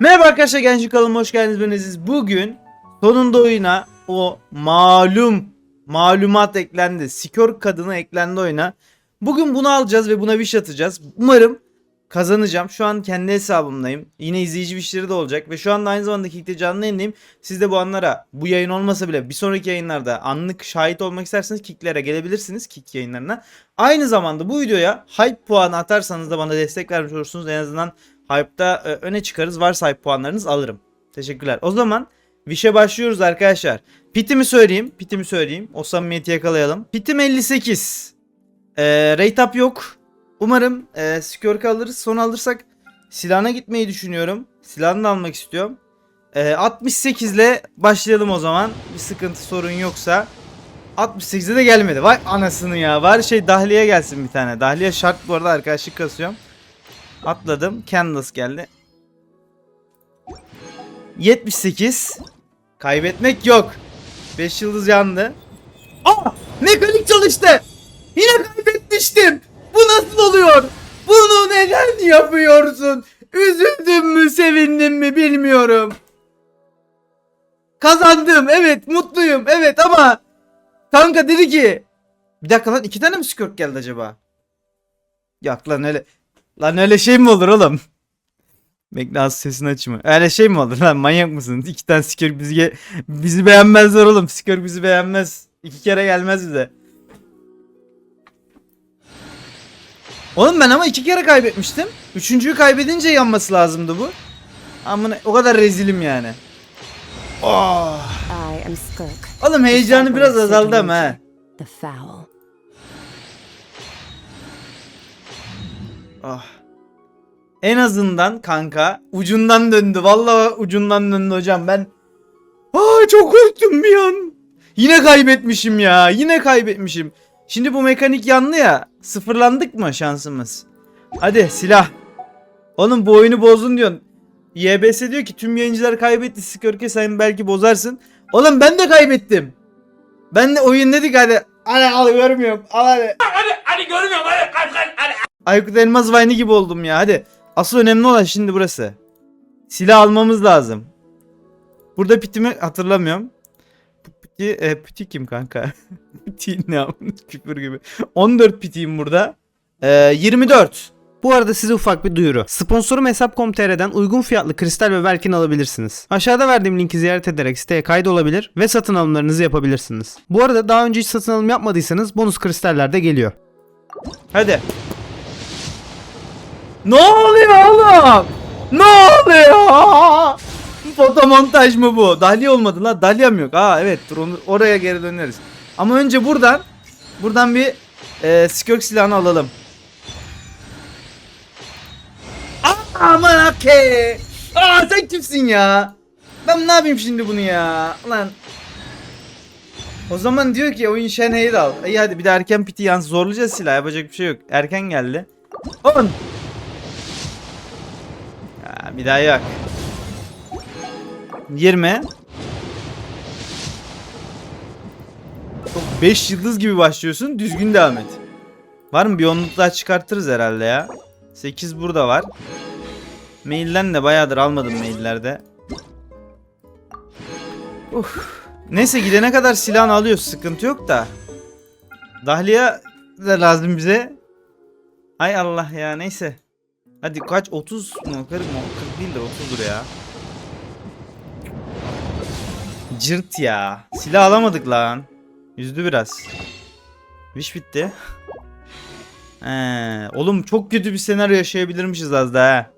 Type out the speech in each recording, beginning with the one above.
Merhaba arkadaşlar Gençlik kanalıma hoş geldiniz ben Aziz. Bugün sonunda oyuna o malum malumat eklendi. Sikör kadını eklendi oyuna. Bugün bunu alacağız ve buna wish atacağız. Umarım kazanacağım. Şu an kendi hesabımdayım. Yine izleyici wishleri de olacak ve şu anda aynı zamanda Kick'te canlı yayındayım. Siz de bu anlara bu yayın olmasa bile bir sonraki yayınlarda anlık şahit olmak isterseniz Kick'lere gelebilirsiniz. Kick yayınlarına. Aynı zamanda bu videoya hype puanı atarsanız da bana destek vermiş olursunuz. En azından Hype'da e, öne çıkarız. Varsa hype puanlarınız alırım. Teşekkürler. O zaman Wish'e başlıyoruz arkadaşlar. Pitimi söyleyeyim. Pitimi söyleyeyim. O samimiyeti yakalayalım. Pitim 58. E, rate up yok. Umarım e, Skirk alırız. Son alırsak silahına gitmeyi düşünüyorum. Silahını da almak istiyorum. E, 68 ile başlayalım o zaman. Bir sıkıntı sorun yoksa. 68'e de gelmedi. Vay anasını ya. Var şey dahliye gelsin bir tane. Dahliye şart bu arada arkadaşlık kasıyorum. Atladım. Candace geldi. 78. Kaybetmek yok. 5 yıldız yandı. Aa! Mekanik çalıştı. Yine kaybetmiştim. Bu nasıl oluyor? Bunu neden yapıyorsun? Üzüldüm mü, sevindim mi bilmiyorum. Kazandım. Evet, mutluyum. Evet ama kanka dedi ki bir dakika lan iki tane mi skört geldi acaba? Yok lan öyle Lan öyle şey mi olur oğlum? Bekle az sesini açma. Öyle şey mi olur lan manyak mısın? İki tane siker bizi ge- bizi beğenmezler oğlum. Siker bizi beğenmez. İki kere gelmez bize. Oğlum ben ama iki kere kaybetmiştim. Üçüncüyü kaybedince yanması lazımdı bu. Amına o kadar rezilim yani. Oh. Skirk. Oğlum heyecanı biraz azaldı ama ha. Ah. En azından kanka ucundan döndü. Vallahi ucundan döndü hocam. Ben Aa çok korktum bir an. Yine kaybetmişim ya. Yine kaybetmişim. Şimdi bu mekanik yandı ya. Sıfırlandık mı şansımız? Hadi silah. Oğlum bu oyunu bozdun diyorsun. YBS diyor ki tüm yayıncılar kaybetti. Skörke sen belki bozarsın. Oğlum ben de kaybettim. Ben de oyun dedik hadi. Hadi al görmüyorum. Al hadi. Aykut Elmaz Vine'ı gibi oldum ya hadi. Asıl önemli olan şimdi burası. Silah almamız lazım. Burada pitimi hatırlamıyorum. Piti, e, piti kim kanka? piti ne küfür gibi. 14 pitiyim burada. E, 24. Bu arada size ufak bir duyuru. Sponsorum Hesap.com.tr'den uygun fiyatlı kristal ve belkin alabilirsiniz. Aşağıda verdiğim linki ziyaret ederek siteye kaydolabilir ve satın alımlarınızı yapabilirsiniz. Bu arada daha önce hiç satın alım yapmadıysanız bonus kristaller de geliyor. Hadi. Ne oluyor oğlum? Ne oluyor? Fotomontaj mı bu? Dalya olmadı la. Dalyam yok. Aa evet dur oraya geri döneriz. Ama önce buradan buradan bir e, skök silahını alalım. Aman okey. Aa sen kimsin ya? Ben ne yapayım şimdi bunu ya? Lan o zaman diyor ki oyun Shenhe'yi de al. İyi hadi bir de erken piti yalnız zorlayacağız silah yapacak bir şey yok. Erken geldi. 10. Bir daha yok. 20. 5 yıldız gibi başlıyorsun. Düzgün devam et. Var mı bir onluk daha çıkartırız herhalde ya. 8 burada var. Mailden de bayağıdır almadım maillerde. Uf. Neyse gidene kadar silahını alıyoruz. Sıkıntı yok da. Dahliye de lazım bize. Ay Allah ya neyse. Hadi kaç 30 mu 40 mı 40 değil de 30'dur ya. Cırt ya. Silah alamadık lan. Yüzdü biraz. Wish bitti. He, oğlum çok kötü bir senaryo yaşayabilirmişiz az daha. ha.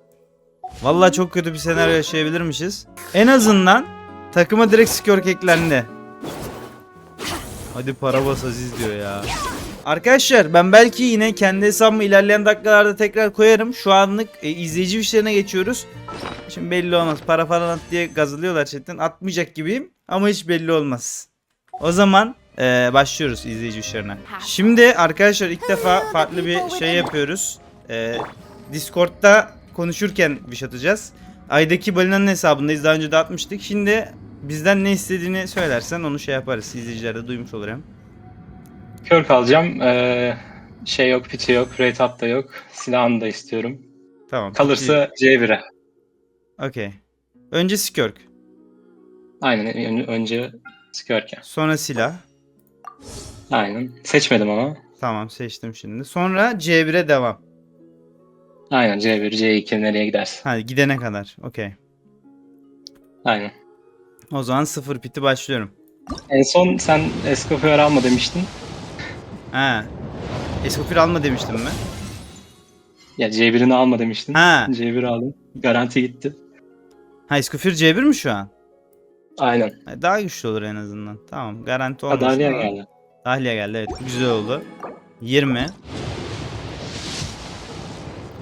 Vallahi çok kötü bir senaryo yaşayabilirmişiz. En azından takıma direkt skör eklendi. Hadi para bas Aziz diyor ya. Arkadaşlar ben belki yine kendi hesabımı ilerleyen dakikalarda tekrar koyarım. Şu anlık e, izleyici işlerine geçiyoruz. Şimdi belli olmaz. Para falan at diye gazılıyorlar chatten. Atmayacak gibiyim ama hiç belli olmaz. O zaman e, başlıyoruz izleyici işlerine. Şimdi arkadaşlar ilk defa farklı bir şey yapıyoruz. E, Discord'da konuşurken bir şey atacağız. Aydaki balinanın hesabındayız. Daha önce de atmıştık. Şimdi bizden ne istediğini söylersen onu şey yaparız. İzleyiciler de duymuş olur hem. Kör kalacağım. Ee, şey yok, piti yok, rate up da yok. Silahını da istiyorum. Tamam. Kalırsa C1'e. Okey. Önce Skirk. Aynen ön- önce Skirk'e. Sonra silah. Aynen. Seçmedim ama. Tamam seçtim şimdi. Sonra C1'e devam. Aynen C1, C2 nereye gidersin. Hadi gidene kadar. Okey. Aynen. O zaman sıfır piti başlıyorum. En son sen Escoffier alma demiştin. Ha. Escoffier alma demiştim mi? Ya C1'ini alma demiştin. Ha. C1 aldım. Garanti gitti. Ha Escoffier C1 mi şu an? Aynen. Ha, Daha güçlü olur en azından. Tamam garanti olmasın. Ama- geldi. Dahliye geldi evet güzel oldu. 20.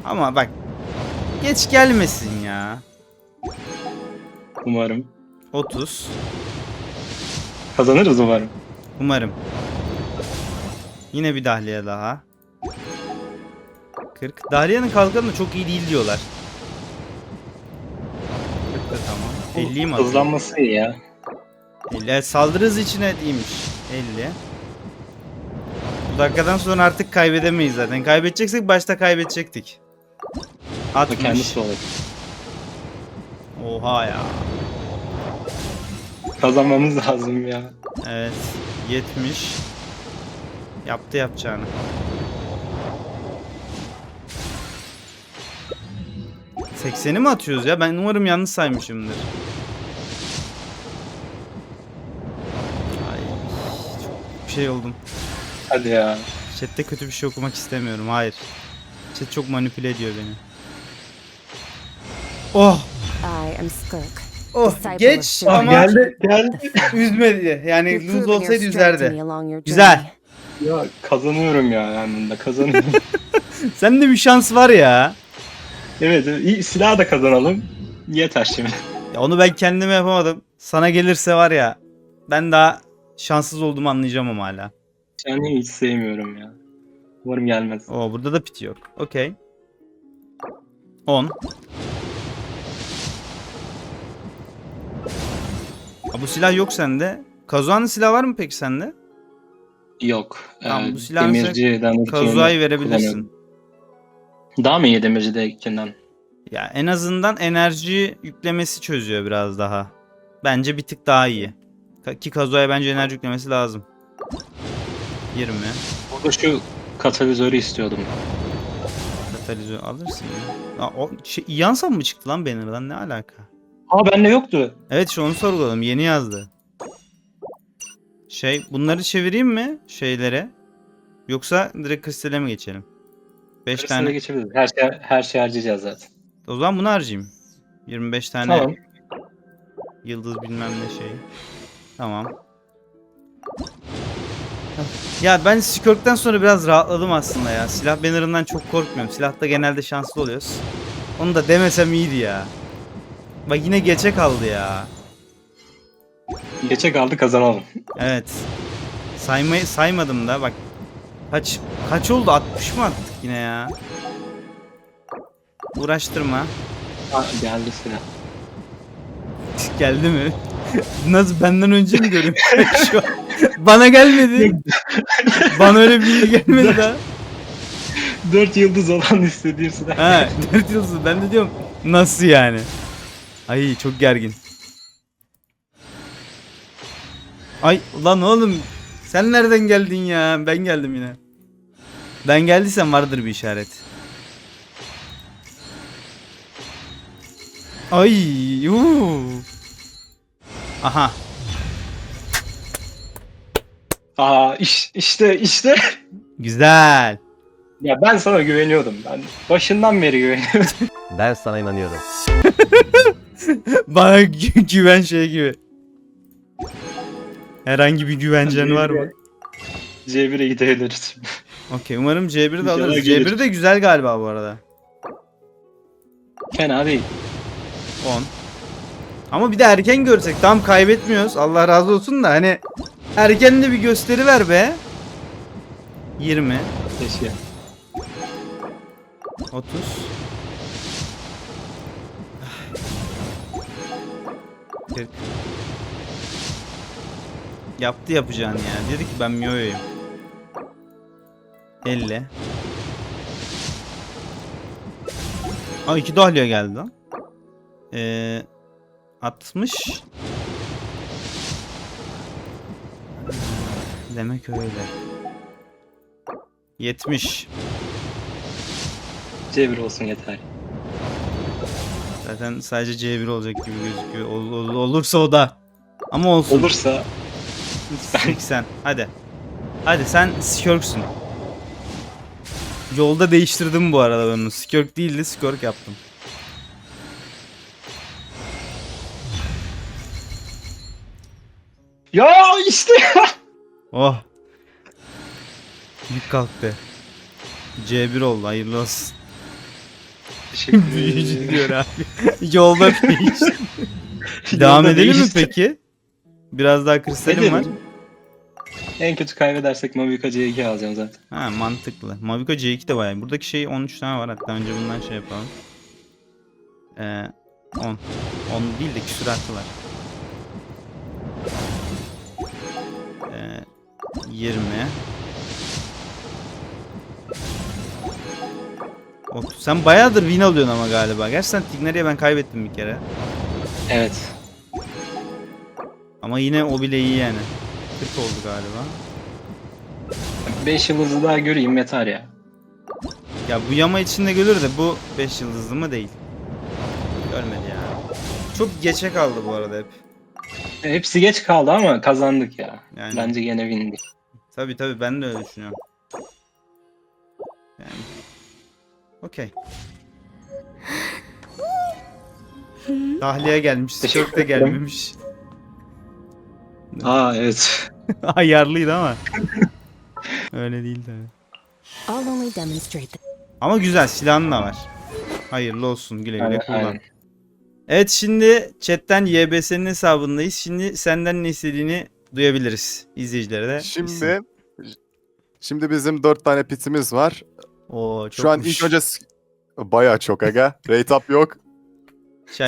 Ama bak geç gelmesin ya. Umarım. 30. Kazanırız umarım. Umarım. Yine bir dahliye daha. 40. Dahliyenin kalkanı da çok iyi değil diyorlar. 40 da tamam. 50'yi mi atıyor? Hızlanması iyi ya. 50. Evet, saldırı hızı için evet iyiymiş. 50. Bu dakikadan sonra artık kaybedemeyiz zaten. Kaybedeceksek başta kaybedecektik. Bu 60. kendisi olur. Oha ya. Kazanmamız lazım ya. Evet. 70. Yaptı yapacağını. ...80'i mi atıyoruz ya? Ben umarım yanlış saymışımdır. Ay, çok şey oldum. Hadi ya. Chat'te kötü bir şey okumak istemiyorum. Hayır. Chat çok manipüle ediyor beni. Oh! I am Skirk. Oh! Geç ama geldi. Geldi. üzmedi. Yani lose olsaydı üzerdi. Güzel. Ya kazanıyorum ya yanında kazanıyorum. Sende bir şans var ya. evet iyi silah da kazanalım. Yeter şimdi. Ya onu ben kendime yapamadım. Sana gelirse var ya ben daha şanssız olduğumu anlayacağım ama hala. Yani hiç sevmiyorum ya. Umarım gelmez. Oo burada da piti yok. Okey. 10. Aa, bu silah yok sende. Kazuha'nın silahı var mı peki sende? Yok. Tamam, Ee, bu silahı mesela demirciden Kazuha'yı verebilirsin. Daha mı iyi demircidekinden? Ya en azından enerji yüklemesi çözüyor biraz daha. Bence bir tık daha iyi. Ki Kazuha'ya bence enerji yüklemesi lazım. 20. Burada şu katalizörü istiyordum. Katalizör alırsın ya. Aa, o şey, Yansan mı çıktı lan banner'dan ne alaka? Aa bende yoktu. Evet şu onu sorguladım yeni yazdı. Şey bunları çevireyim mi şeylere? Yoksa direkt kristale mi geçelim? 5 Arasına tane. geçebiliriz. Her şey her şey harcayacağız zaten. O zaman bunu harcayayım. 25 tane Tamam. yıldız bilmem ne şeyi. Tamam. Ya ben Skirk'ten sonra biraz rahatladım aslında ya. Silah banner'ından çok korkmuyorum. Silahta genelde şanslı oluyoruz. Onu da demesem iyiydi ya. Bak yine geçe kaldı ya. Geçe kaldı kazanalım. Evet. Saymayı saymadım da bak. Kaç kaç oldu? 60 mı attık yine ya? Uğraştırma. Ha, geldi silah. Geldi mi? Nasıl benden önce mi görüyorum şu an? Bana gelmedi. Bana öyle bir bilgi gelmedi daha. 4 yıldız olan istediğim silah. Ha, 4 yıldız. Ben de diyorum nasıl yani? Ay çok gergin. Ay lan oğlum sen nereden geldin ya? Ben geldim yine. Ben geldiysem vardır bir işaret. Ay, uu. Aha. Aa iş, işte işte. Güzel. ya ben sana güveniyordum. Ben başından beri güveniyordum. Ben sana inanıyorum. Bana gü- güven şey gibi. Herhangi bir güvencen var mı? C1'e gidebiliriz. Okey umarım C1'i de alırız. gelir. C1 de güzel galiba bu arada. Fena değil. 10. Ama bir de erken görsek tam kaybetmiyoruz. Allah razı olsun da hani erken de bir gösteri ver be. 20, Keşke. 30. Kırk. Yaptı yapacağını ya. Dedi ki ben Mio'yum. 50. Aa iki dahliye geldi lan. Ee, 60. Demek öyle. 70. C1 olsun yeter. Zaten sadece C1 olacak gibi gözüküyor. Ol- ol- olursa o da. Ama olsun. Olursa 80. Hadi. Hadi sen Skirk'sün. Yolda değiştirdim bu arada ben onu. Skirk değildi Skirk yaptım. ya işte. Oh. Yük kalktı. C1 oldu hayırlı olsun. Teşekkür Büyücü ederim. diyor abi. Yolda değişti. Devam edelim mi peki? Biraz daha kristalim var. En kötü kaybedersek Mavica C2 alacağım zaten. Ha mantıklı. Mavico C2 de bayağı. Buradaki şey 13 tane var hatta önce bundan şey yapalım. Ee, 10. 10 değil de küsuratı var. Ee, 20. 30. Sen bayağıdır win alıyorsun ama galiba. Gerçekten Tigneri'ye ben kaybettim bir kere. Evet. Ama yine o bile iyi yani. 40 oldu galiba. 5 yıldızı daha göreyim yeter ya. Ya bu yama içinde görür de bu 5 yıldızlı mı değil. Görmedi ya. Çok geçe kaldı bu arada hep. Hepsi geç kaldı ama kazandık ya. Yani. Bence gene windik. Tabi tabi ben de öyle düşünüyorum. Yani. Okey. Tahliye gelmiş. Teşekkür Çok da ederim. gelmemiş. Aa evet. Ayarlıydı ama. öyle değil tabi. I'll only demonstrate that. Ama güzel silahın da var. Hayırlı olsun güle güle Aynen, kullan. aynen. Evet şimdi chatten YBS'nin hesabındayız. Şimdi senden ne istediğini duyabiliriz izleyicilere de. Şimdi şimdi bizim dört tane pitimiz var. Oo, Şu an ilk önce s- bayağı çok aga. Rate up yok.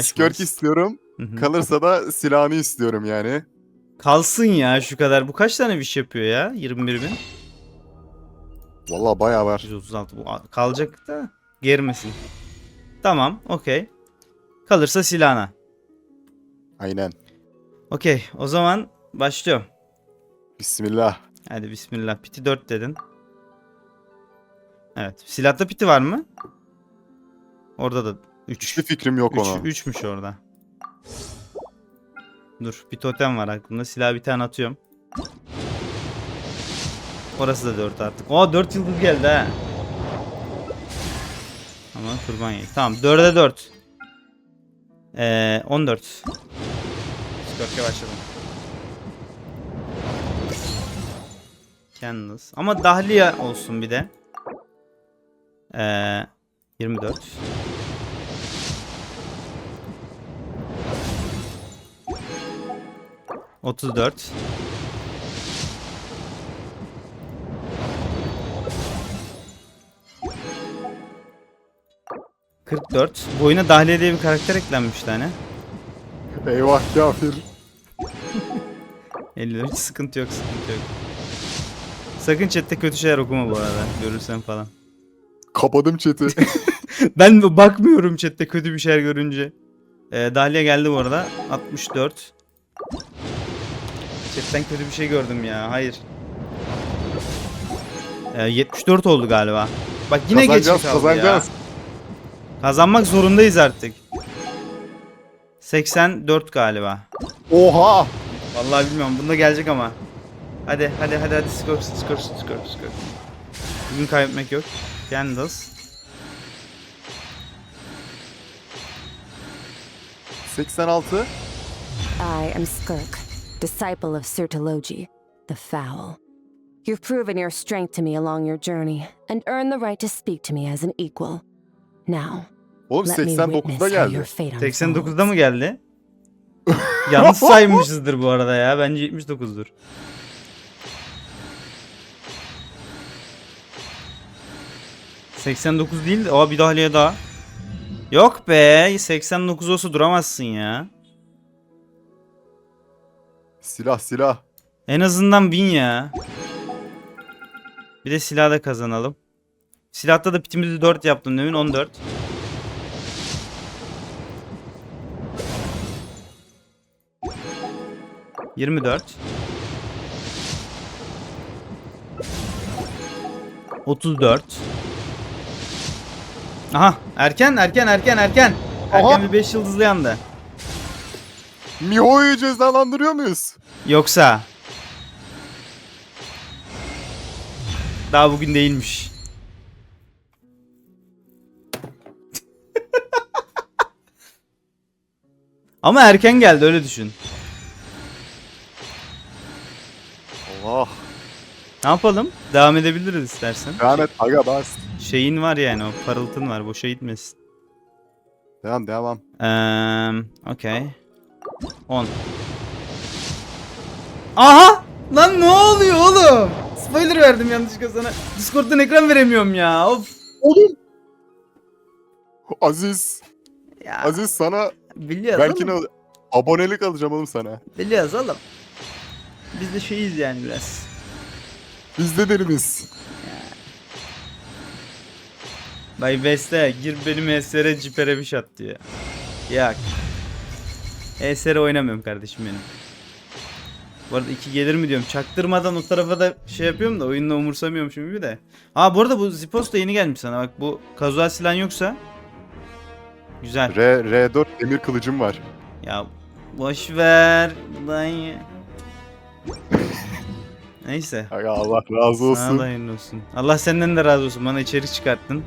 Skirk istiyorum. Kalırsa da silahını istiyorum yani. Kalsın ya şu kadar. Bu kaç tane wish yapıyor ya? 21 bin. Vallahi bayağı var. 136 bu kalacak da germesin. Tamam okey. Kalırsa silahına. Aynen. Okey o zaman başlıyorum. Bismillah. Hadi bismillah. Piti 4 dedin. Evet. Silahta piti var mı? Orada da 3. Hiçbir fikrim yok ona. 3 3'müş orada. Dur, bir totem var aklımda. Silah bir tane atıyorum. Orası da 4 artık. Aa 4 yıldız geldi ha. Ama kurban yedik. Tamam 4'e 4. Ee, 14. Skörke başladım. Candles. Ama dahliye olsun bir de. Ee, 24. Otuz dört. Kırk dört. Bu oyuna Dahliye diye bir karakter eklenmiş tane. Eyvah kafir. 54 hiç sıkıntı yok sıkıntı yok. Sakın chatte kötü şeyler okuma bu arada. Görürsen falan. Kapadım chat'i. Ben bakmıyorum chatte kötü bir şeyler görünce. Ee, Dahlia geldi bu arada. 64. Chatten kötü bir şey gördüm ya. Hayır. Ee, 74 oldu galiba. Bak yine geç kazanacağız kaldı kazanacağız. ya. Kazanmak zorundayız artık. 84 galiba. Oha. Vallahi bilmiyorum. Bunda gelecek ama. Hadi hadi hadi hadi skor skor skor skor. Bugün kaybetmek yok. Candles. 86. I am Skirk, disciple of Sirtologi, the Foul. You've proven your strength to me along your journey and earned the right to speak to me as an equal. Now, Oğlum let me 89'da witness how geldi. your fate 89'da mı unfolds. geldi? Yanlış saymışızdır bu arada ya. Bence 79'dur. ...89 değil de... Aa bir dahliye daha. Yok be. 89 olsa duramazsın ya. Silah silah. En azından 1000 ya. Bir de silah da kazanalım. Silahta da pitimizi 4 yaptım demin 14. 24 34 Aha erken erken erken erken Erken Aha. bir 5 yıldızlı yandı Miho'yu cezalandırıyor muyuz? Yoksa Daha bugün değilmiş Ama erken geldi öyle düşün Allah. Ne yapalım? Devam edebiliriz istersen. Devam et aga bas. Şeyin var yani o parıltın var boşa gitmesin. Devam devam. Eee okey. 10. Aha! Lan ne oluyor oğlum? Spoiler verdim yanlışlıkla sana. Discord'dan ekran veremiyorum ya. Of. Oğlum. Aziz. Ya Aziz sana biliyoruz belki oğlum. ne abonelik alacağım oğlum sana. Biliyoruz oğlum. Biz de şeyiz yani biraz. Biz de deriniz. Bay Beste gir benim ESR'e cipere bir şat diyor. Yak. ESR oynamıyorum kardeşim benim. Bu arada 2 gelir mi diyorum. Çaktırmadan o tarafa da şey yapıyorum da oyunla umursamıyorum şimdi bir de. Ha bu arada bu Zipos da yeni gelmiş sana bak bu kazual silah yoksa. Güzel. R, R4 demir kılıcım var. Ya boş ver. Lan. Neyse. Aga Allah razı Sana olsun. da hayırlı olsun. Allah senden de razı olsun. Bana içerik çıkarttın.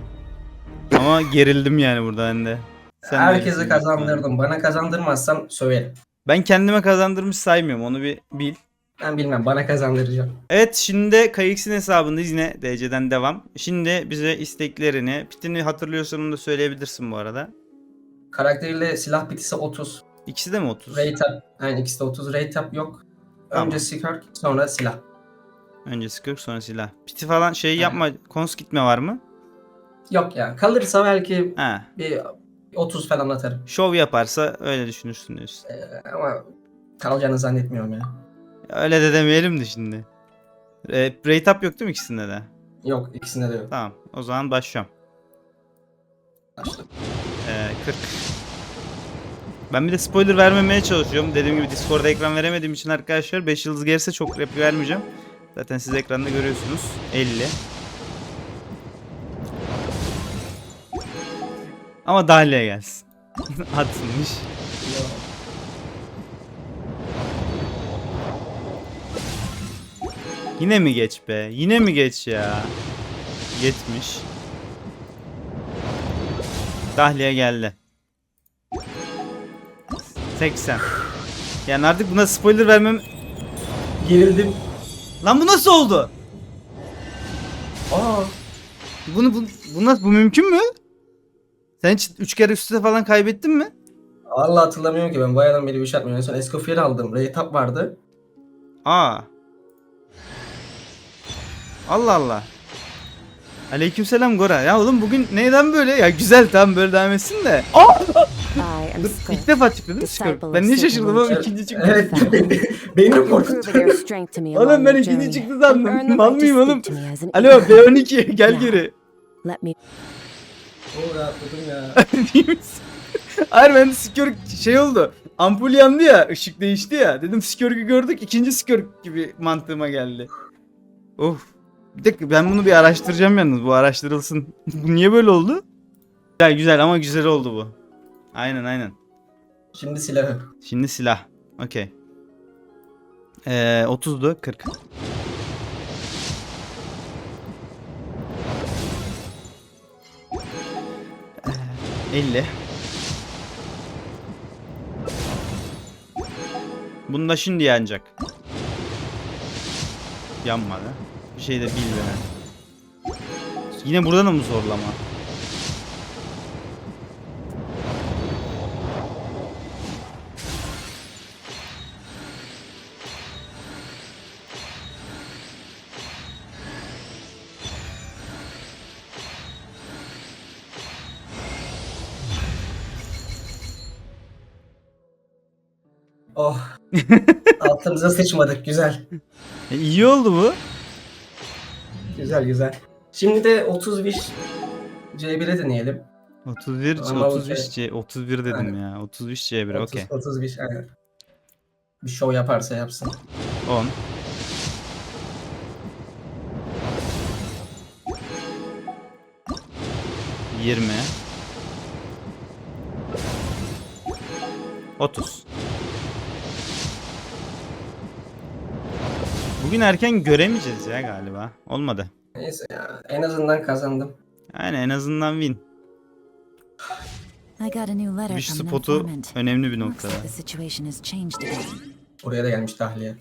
Ama gerildim yani burada ben de. Sen Herkese kazandırdım. Bana kazandırmazsan söverim. Ben kendime kazandırmış saymıyorum. Onu bir bil. Ben bilmem bana kazandıracağım. Evet şimdi de KX'in hesabındayız yine DC'den devam. Şimdi bize isteklerini, pitini hatırlıyorsan onu da söyleyebilirsin bu arada. Karakteriyle silah bitisi 30. İkisi de mi 30? Rate up. Aynen ikisi de 30. Rate up yok. Tamam. Önce Skirk sonra silah. Öncesi 40 sonra silah. Piti falan şey yapma. Kons gitme var mı? Yok ya kalırsa belki Ha. bir 30 falan atarım. Şov yaparsa öyle düşünürsün diyorsun. Ee, ama kalacağını zannetmiyorum ya. Öyle de demeyelim de şimdi. E, rate up yok değil mi ikisinde de? Yok ikisinde de yok. Tamam. O zaman başlıyorum. Başladım. Ee, 40. Ben bir de spoiler vermemeye çalışıyorum. Dediğim gibi Discord'da ekran veremediğim için arkadaşlar 5 yıldız gelirse çok rep vermeyeceğim. Zaten siz ekranda görüyorsunuz. 50. Ama Dahlia gelsin. Atılmış. Yine mi geç be? Yine mi geç ya? Yetmiş. Dahliye geldi. 80. Yani artık buna spoiler vermem... Gerildim. Lan bu nasıl oldu? Aa Bunu bu, bu nasıl bu mümkün mü? Sen hiç 3 kere üst üste falan kaybettin mi? Allah hatırlamıyorum ki ben bayağıdan beri bir şey yapmıyorum. En son Escoffier aldım. Rate up vardı. Aa. Allah Allah. Aleykümselam Gora. Ya oğlum bugün neyden böyle? Ya güzel tamam böyle devam etsin de. Aa! I am Dur, defa çıktı değil mi Disciple of Ben niye şaşırdım oğlum ikinci çıktı. Evet. Your strength to me Oğlum ben your ikinci journey, çıktı and sandım. earned the Mal right to mıyım speak oğlum? to me as an Alo equal. B12 gel geri. Let me Oo rahatladım ya. Değil misin? Hayır ben Skirk şey oldu. Ampul yandı ya, ışık değişti ya. Dedim Skirk'ü gördük, ikinci Skirk gibi mantığıma geldi. Of. Bir dakika ben bunu bir araştıracağım yalnız. Bu araştırılsın. bu niye böyle oldu? Güzel güzel ama güzel oldu bu. Aynen aynen. Şimdi silahı. Şimdi silah. Okey. Ee, 30'du 40. Ee, 50. Bunda şimdi yanacak. Yanmadı. Bir şey de bil be. Yine buradan da mı zorlama? Oh. Altımıza sıçmadık. Güzel. E, iyi oldu bu. Güzel güzel. Şimdi de 30 viş C1'e deneyelim. 31 Ama 35 okey. C 31 dedim Aynen. ya. 35 C1 okey. 30, 30 viş aynen. Bir şov yaparsa yapsın. 10. Yirmi. Otuz. Bugün erken göremeyeceğiz ya galiba. Olmadı. Neyse ya en azından kazandım. Yani en azından win. I got a new letter Wish spotu önemli bir noktada. Buraya da gelmiş tahliye.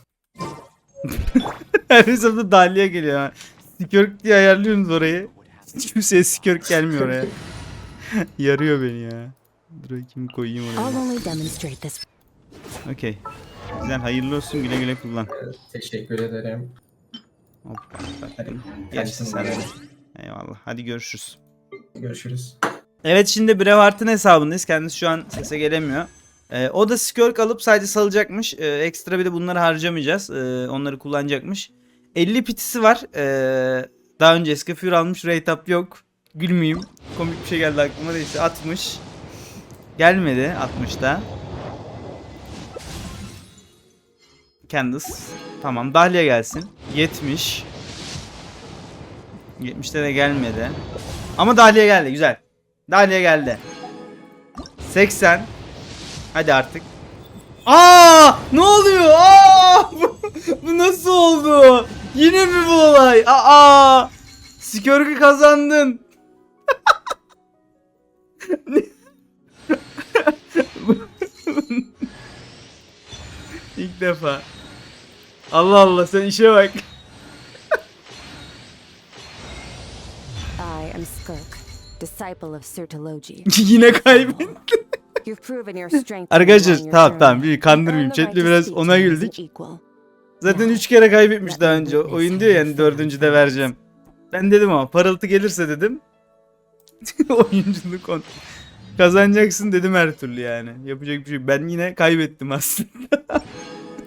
Her hesapta dahliye geliyor ha. Skirk diye ayarlıyorsunuz orayı. Hiç kimseye skirk gelmiyor oraya. Yarıyor beni ya. Dur bakayım koyayım oraya. Okey. Güzel hayırlı olsun güle güle kullan. Teşekkür ederim. Hop, bak, Hadi Geçti sen. Eyvallah. Hadi görüşürüz. Görüşürüz. Evet şimdi Brevard'ın hesabındayız. Kendisi şu an sese gelemiyor. Ee, o da skirk alıp sadece salacakmış. Ee, ekstra bir de bunları harcamayacağız. Ee, onları kullanacakmış. 50 pitisi var. Ee, daha önce eski Fury almış. Rate up yok. Gülmeyeyim. Komik bir şey geldi aklıma da işte 60. Gelmedi 60'da. Candice. Tamam Dahlia gelsin. 70. 70'te de gelmedi. Ama Dahlia geldi güzel. Dahlia geldi. 80. Hadi artık. Aa! Ne oluyor? Aa! Bu, nasıl oldu? Yine mi bu olay? Aa! Skirk'ü kazandın. İlk defa. Allah Allah sen işe bak. I am Skirk, disciple of Sirtologi. Yine kaybettin. You've proven your strength Arkadaşlar tamam tamam bir and kandırmayayım. Chat'le biraz ona güldük. Zaten 3 kere kaybetmiş daha önce. Oyun diyor yani dördüncü de vereceğim. Ben dedim ama parıltı gelirse dedim. Oyunculuk on. Kazanacaksın dedim her türlü yani. Yapacak bir şey. Ben yine kaybettim aslında.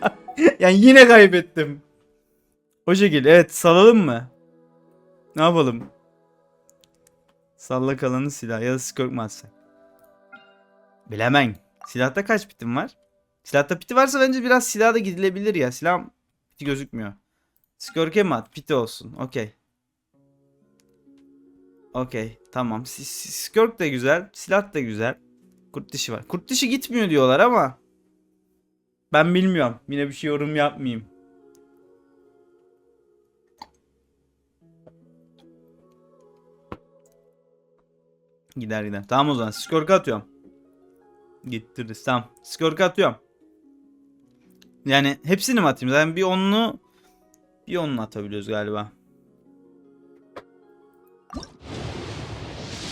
yani yine kaybettim. O şekilde. Evet salalım mı? Ne yapalım? Salla kalanı silah ya da skirk atsak? Bilemem. Silahta kaç pitim var? Silahta piti varsa bence biraz silah da gidilebilir ya. Silah piti gözükmüyor. Skirk'e mi at? Piti olsun. Okey. Okey. Tamam. Skirk de güzel. Silah da güzel. Kurt dişi var. Kurt dişi gitmiyor diyorlar ama. Ben bilmiyorum. Yine bir şey yorum yapmayayım. Gider gider. Tamam o zaman. Skirk'e atıyorum. Gittiririz. Tamam. Skirk'e atıyorum. Yani hepsini mi atayım? Zaten bir onlu bir onlu atabiliyoruz galiba.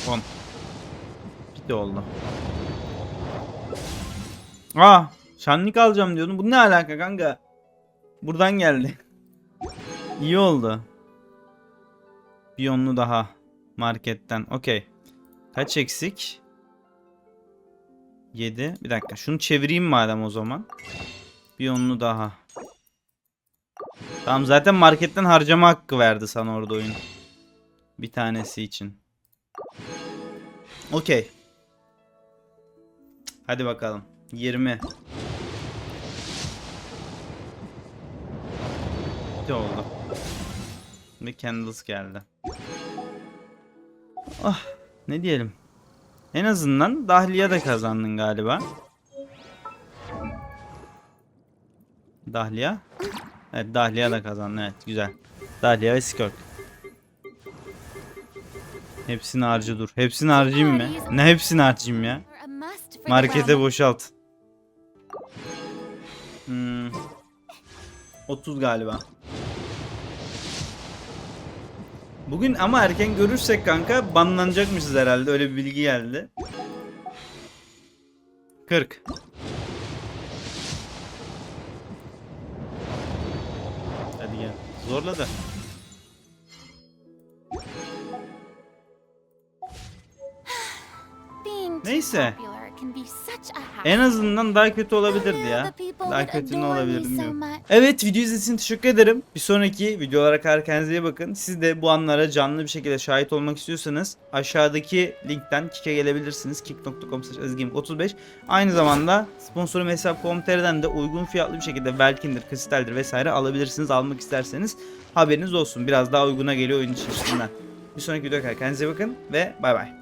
10. Bir de oldu. Aa, şanlık alacağım diyordum. Bu ne alaka kanka? Buradan geldi. İyi oldu. Bir onlu daha marketten. Okey. Kaç eksik? 7. Bir dakika. Şunu çevireyim madem o zaman. Bir onlu daha. Tamam zaten marketten harcama hakkı verdi sana orada oyun. Bir tanesi için. Okey. Hadi bakalım. 20. Ne oldu? Ve Candles geldi. Ah ne diyelim. En azından Dahliye de kazandın galiba. Dahlia. Evet Dahlia da kazandı. Evet güzel. Dahlia ve Skirk. Hepsini harcı dur. Hepsini harcayayım mı? Ne hepsini harcayayım ya? Markete boşalt. 30 galiba. Bugün ama erken görürsek kanka banlanacakmışız herhalde. Öyle bir bilgi geldi. 40. Hadi gel. Zorla da. Being Neyse. En azından daha kötü olabilirdi ya. Daha kötü ne olabilir bilmiyorum. Evet video izlediğiniz için teşekkür ederim. Bir sonraki videolara kadar kendinize iyi bakın. Siz de bu anlara canlı bir şekilde şahit olmak istiyorsanız aşağıdaki linkten Kik'e gelebilirsiniz. kik.com 35 Aynı zamanda sponsorum hesap.com.tr'den de uygun fiyatlı bir şekilde Belkin'dir, Kristal'dir vesaire alabilirsiniz almak isterseniz. Haberiniz olsun. Biraz daha uyguna geliyor oyun içerisinden. Bir sonraki videoya kadar kendinize bakın ve bay bay.